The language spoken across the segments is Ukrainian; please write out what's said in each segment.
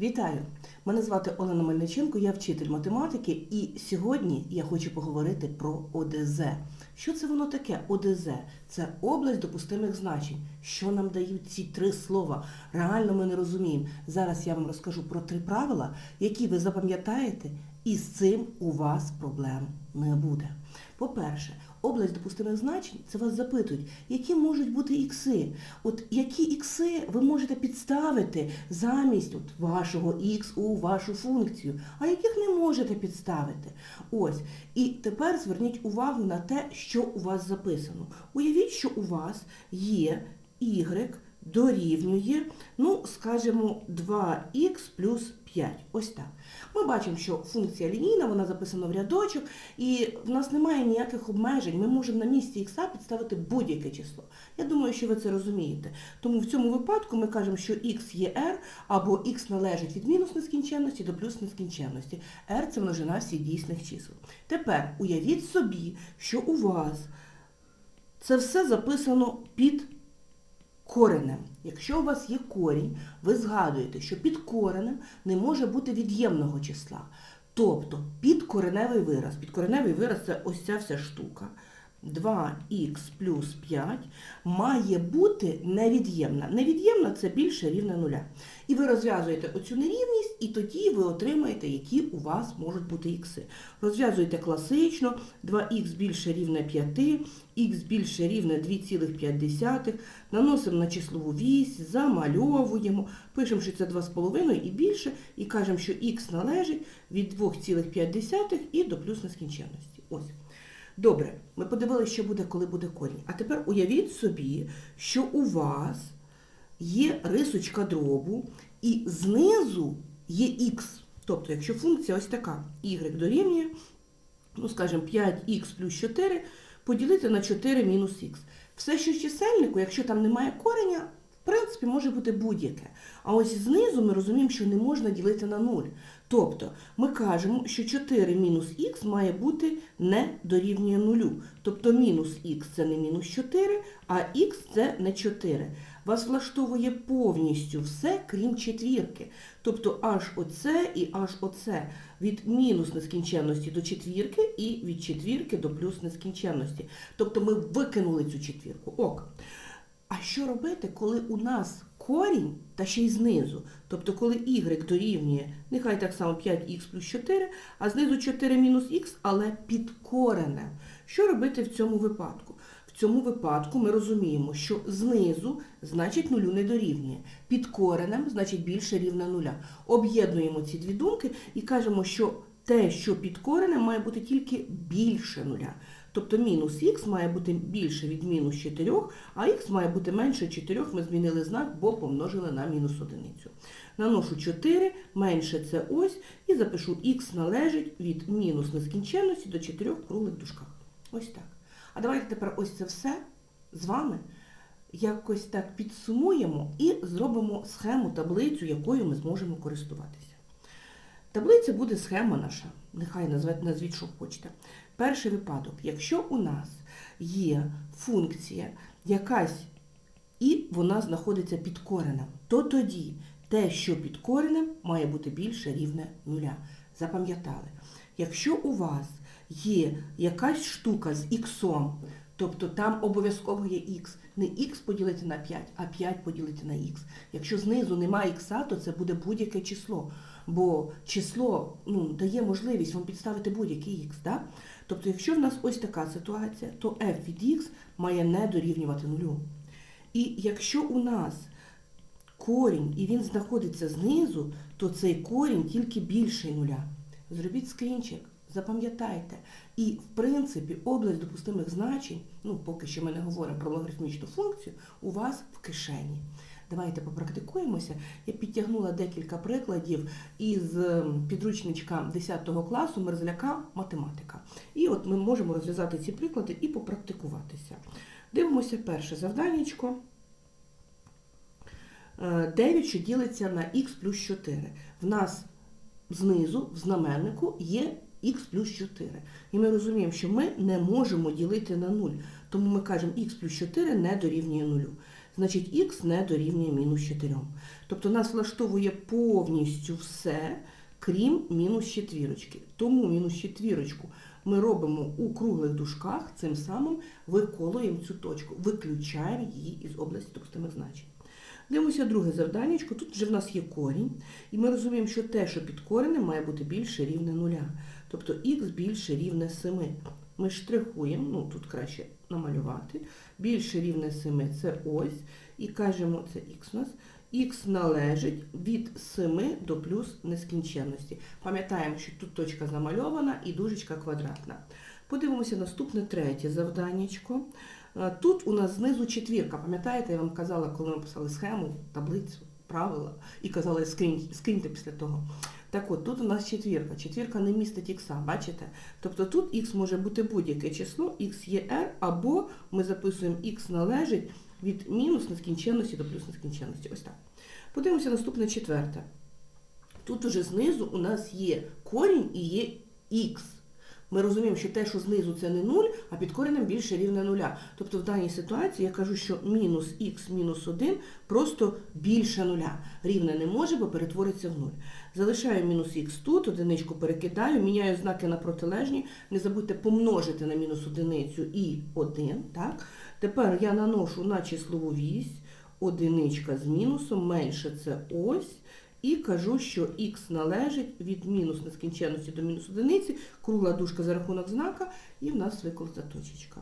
Вітаю! Мене звати Олена Мельниченко, я вчитель математики, і сьогодні я хочу поговорити про ОДЗ. Що це воно таке? ОДЗ це область допустимих значень. Що нам дають ці три слова? Реально ми не розуміємо. Зараз я вам розкажу про три правила, які ви запам'ятаєте, і з цим у вас проблем не буде. По-перше, область допустимих значень це вас запитують, які можуть бути ікси. От які ікси ви можете підставити замість от вашого ікс у вашу функцію, а яких не можете підставити. Ось. І тепер зверніть увагу на те, що у вас записано. Уявіть, що у вас є y дорівнює, ну, скажімо, 2х плюс 5. Ось так. Ми бачимо, що функція лінійна, вона записана в рядочок, і в нас немає ніяких обмежень. Ми можемо на місці х підставити будь-яке число. Я думаю, що ви це розумієте. Тому в цьому випадку ми кажемо, що х є r, або х належить від мінус нескінченності до плюс нескінченності. r – це множина всіх дійсних чисел. Тепер уявіть собі, що у вас це все записано під коренем. Якщо у вас є корінь, ви згадуєте, що під коренем не може бути від'ємного числа. Тобто підкореневий вираз. Підкореневий вираз це ось ця вся штука. 2х плюс 5 має бути невід'ємна. Невід'ємна це більше рівне нуля. І ви розв'язуєте оцю нерівність, і тоді ви отримаєте, які у вас можуть бути ікси. Розв'язуєте класично, 2х більше рівне 5, х більше рівне 2,5, наносимо на числову вісь, замальовуємо, пишемо, що це 2,5 і більше, і кажемо, що х належить від 2,5 і до плюс нескінченності. Ось. Добре, ми подивилися, що буде, коли буде корінь. А тепер уявіть собі, що у вас є рисочка дробу, і знизу є х. Тобто, якщо функція ось така, y дорівнює, ну, скажімо, 5х плюс 4 поділити на 4 мінус х. Все, що в чисельнику, якщо там немає кореня, в принципі, може бути будь-яке. А ось знизу ми розуміємо, що не можна ділити на 0. Тобто ми кажемо, що 4 мінус х має бути не дорівнює 0. Тобто мінус х це не мінус 4, а х це не 4. Вас влаштовує повністю все, крім четвірки. Тобто аж оце і аж оце. Від мінус нескінченності до четвірки і від четвірки до плюс нескінченності. Тобто ми викинули цю четвірку. Ок. А що робити, коли у нас корінь та ще й знизу? Тобто, коли y дорівнює, нехай так само 5х плюс 4, а знизу 4 мінус х, але під коренем. Що робити в цьому випадку? В цьому випадку ми розуміємо, що знизу значить нулю не дорівнює. Під коренем значить більше рівне нуля. Об'єднуємо ці дві думки і кажемо, що те, що під коренем, має бути тільки більше нуля. Тобто мінус х має бути більше від мінус 4, а х має бути менше 4, ми змінили знак, бо помножили на мінус одиницю. Наношу 4, менше це ось, і запишу х належить від мінус нескінченності до 4 в круглих дужках. Ось так. А давайте тепер ось це все з вами якось так підсумуємо і зробимо схему, таблицю, якою ми зможемо користуватися. Таблиця буде схема наша, нехай назвіть, назвіть, що хочете. Перший випадок, якщо у нас є функція якась і вона знаходиться під коренем, то тоді те, що під коренем, має бути більше рівне нуля. Запам'ятали. Якщо у вас є якась штука з іксом, тобто там обов'язково є х, не х поділити на 5, а 5 поділити на х. Якщо знизу немає х, то це буде будь-яке число. Бо число ну, дає можливість вам підставити будь-який х. Да? Тобто, якщо в нас ось така ситуація, то f від х має не дорівнювати нулю. І якщо у нас корінь і він знаходиться знизу, то цей корінь тільки більший нуля. Зробіть скрінчик, запам'ятайте. І, в принципі, область допустимих значень, ну, поки що ми не говоримо про логарифмічну функцію, у вас в кишені. Давайте попрактикуємося. Я підтягнула декілька прикладів із ем, підручничка 10 класу Мерзляка математика. І от ми можемо розв'язати ці приклади і попрактикуватися. Дивимося перше завданнячко. 9, що ділиться на х плюс 4. В нас знизу, в знаменнику, є х плюс 4. І ми розуміємо, що ми не можемо ділити на 0. Тому ми кажемо х плюс 4 не дорівнює 0. Значить х не дорівнює мінус 4. Тобто нас влаштовує повністю все, крім мінус четвірочки. Тому мінус четвірочку ми робимо у круглих дужках, цим самим виколуємо цю точку, виключаємо її із області допустимих значень. Дивимося друге завданнячко. Тут вже в нас є корінь, і ми розуміємо, що те, що під коренем, має бути більше рівне нуля. Тобто х більше рівне 7. Ми штрихуємо, ну тут краще намалювати. Більше рівне 7 це ось. І кажемо, це х у нас. Х належить від 7 до плюс нескінченності. Пам'ятаємо, що тут точка замальована і дужечка квадратна. Подивимося наступне третє завданнячко. Е, Тут у нас знизу четвірка. Пам'ятаєте, я вам казала, коли ми писали схему, таблицю, правила, і казали скринь, скиньте після того. Так от, тут у нас четвірка. Четвірка не містить ікса, бачите? Тобто тут х може бути будь-яке число, х є r, або ми записуємо х належить від мінус нескінченності до плюс нескінченності. Ось так. Подивимося наступне четверте. Тут уже знизу у нас є корінь і є х. Ми розуміємо, що те, що знизу це не 0, а під коренем більше рівне нуля. Тобто в даній ситуації я кажу, що мінус х мінус 1 просто більше нуля. Рівне не може, бо перетвориться в 0. Залишаю мінус х тут, одиничку перекидаю, міняю знаки на протилежні. Не забудьте помножити на мінус одиницю і 1. Так? Тепер я наношу на числову вісь одиничка з мінусом, менше це ось. І кажу, що х належить від мінус нескінченності до мінус одиниці, кругла дужка за рахунок знака, і в нас виколота точечка.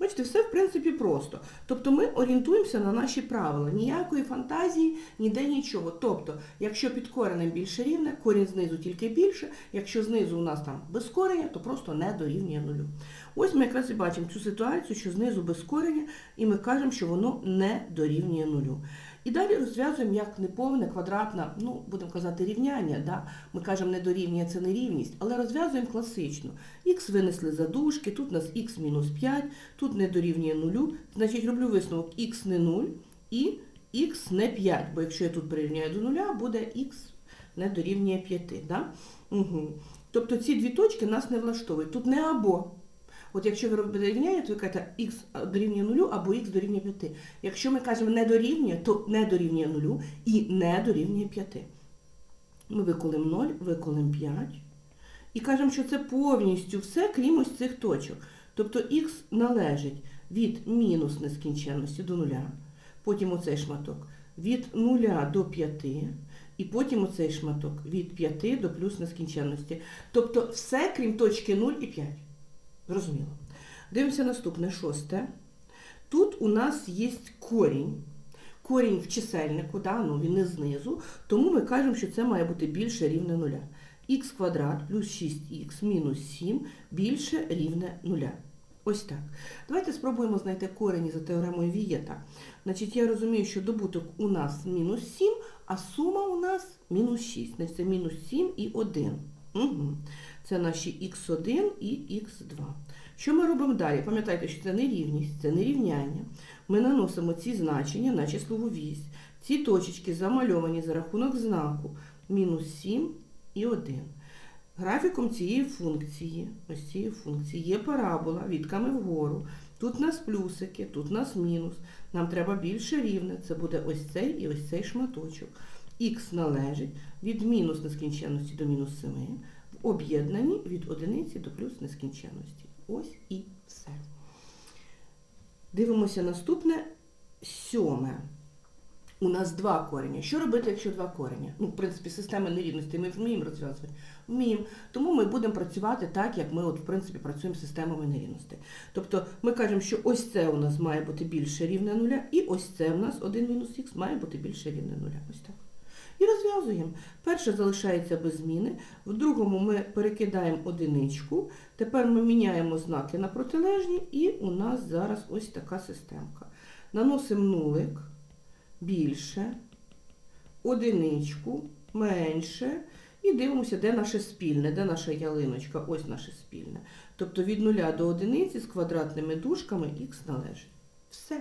Бачите, все в принципі просто. Тобто ми орієнтуємося на наші правила. Ніякої фантазії, ніде нічого. Тобто, якщо під коренем більше рівне, корінь знизу тільки більше, якщо знизу у нас там без кореня, то просто не дорівнює нулю. Ось ми якраз і бачимо цю ситуацію, що знизу без кореня, і ми кажемо, що воно не дорівнює нулю. І далі розв'язуємо як неповне, квадратне, ну, будемо казати, рівняння. Да? Ми кажемо, не дорівнює це не рівність, але розв'язуємо класично. Х винесли за дужки, тут у нас х мінус 5, тут не дорівнює нулю. Значить, роблю висновок х не 0 і х не 5, бо якщо я тут прирівняю до нуля, буде х не дорівнює 5. Да? Угу. Тобто ці дві точки нас не влаштовують. Тут не або. От якщо ви робите рівняння, то ви кажете х дорівнює нулю або х дорівнює 5. Якщо ми кажемо не дорівнює, то не дорівнює нулю і не дорівнює 5. Ми виколимо 0, виколимо 5. І кажемо, що це повністю все, крім ось цих точок. Тобто х належить від мінус нескінченності до нуля, потім оцей шматок від 0 до 5, і потім оцей шматок від 5 до плюс нескінченності. Тобто все, крім точки 0 і 5. Зрозуміло. Дивимося наступне шосте. Тут у нас є корінь. Корінь в чисельнику, да, ну, він не знизу, тому ми кажемо, що це має бути більше рівне нуля. х квадрат плюс 6х мінус 7 більше рівне нуля. Ось так. Давайте спробуємо знайти корені за теоремою Вієта. Значить, я розумію, що добуток у нас мінус 7, а сума у нас мінус 6. Значить, це мінус 7 і 1. Угу. Це наші х1 і х2. Що ми робимо далі? Пам'ятайте, що це не рівність, це не рівняння. Ми наносимо ці значення на числову вісь. Ці точечки замальовані за рахунок знаку мінус 7 і 1. Графіком цієї функції, ось цієї функції, є парабола відками вгору. Тут у нас плюсики, тут у нас мінус. Нам треба більше рівне. Це буде ось цей і ось цей шматочок. Х належить від мінус нескінченності до мінус 7 в об'єднанні від одиниці до плюс нескінченності. Ось і все. Дивимося наступне сьоме. У нас два корення. Що робити, якщо два корення? Ну, в принципі, система нерівності ми вміємо розв'язувати? Вміємо. Тому ми будемо працювати так, як ми, от, в принципі, працюємо з системами нерівності. Тобто ми кажемо, що ось це у нас має бути більше рівне нуля, і ось це у нас 1 мінус х має бути більше рівне нуля. Ось так. І розв'язуємо. Перше залишається без зміни, в другому ми перекидаємо одиничку, тепер ми міняємо знаки на протилежні, і у нас зараз ось така системка. Наносимо нулик більше, одиничку, менше, і дивимося, де наше спільне, де наша ялиночка, ось наше спільне. Тобто від нуля до одиниці з квадратними дужками х належить. Все.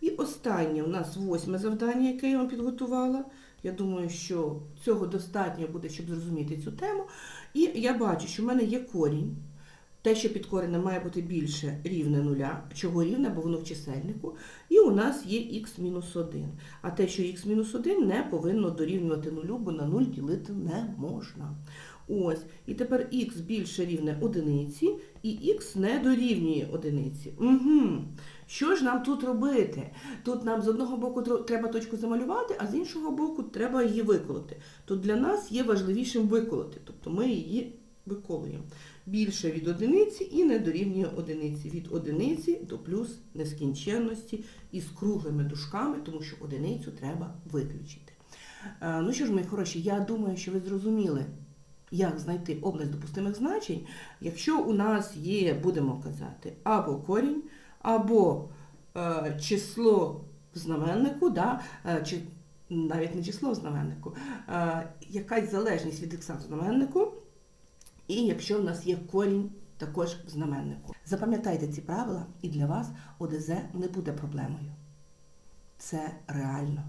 І останнє у нас восьме завдання, яке я вам підготувала. Я думаю, що цього достатньо буде, щоб зрозуміти цю тему. І я бачу, що в мене є корінь. те, що під коренем має бути більше рівне нуля. Чого рівне, бо воно в чисельнику. І у нас є х-1. А те, що х-1 не повинно дорівнювати нулю, бо на 0 ділити не можна. Ось. І тепер х більше рівне одиниці, і х не дорівнює одиниці. Угу. Що ж нам тут робити? Тут нам з одного боку треба точку замалювати, а з іншого боку треба її виколоти. Тут для нас є важливішим виколоти, тобто ми її виколуємо. Більше від одиниці і не дорівнює одиниці. Від одиниці до плюс нескінченності із круглими дужками, тому що одиницю треба виключити. Е, Ну що ж, мої хороші, я думаю, що ви зрозуміли, як знайти область допустимих значень, якщо у нас є, будемо казати, або корінь, або е, число в знаменнику, да, е, чи навіть не число в знаменнику, е, якась залежність від ікса в знаменнику, і якщо в нас є корінь також в знаменнику. Запам'ятайте ці правила, і для вас ОДЗ не буде проблемою. Це реально.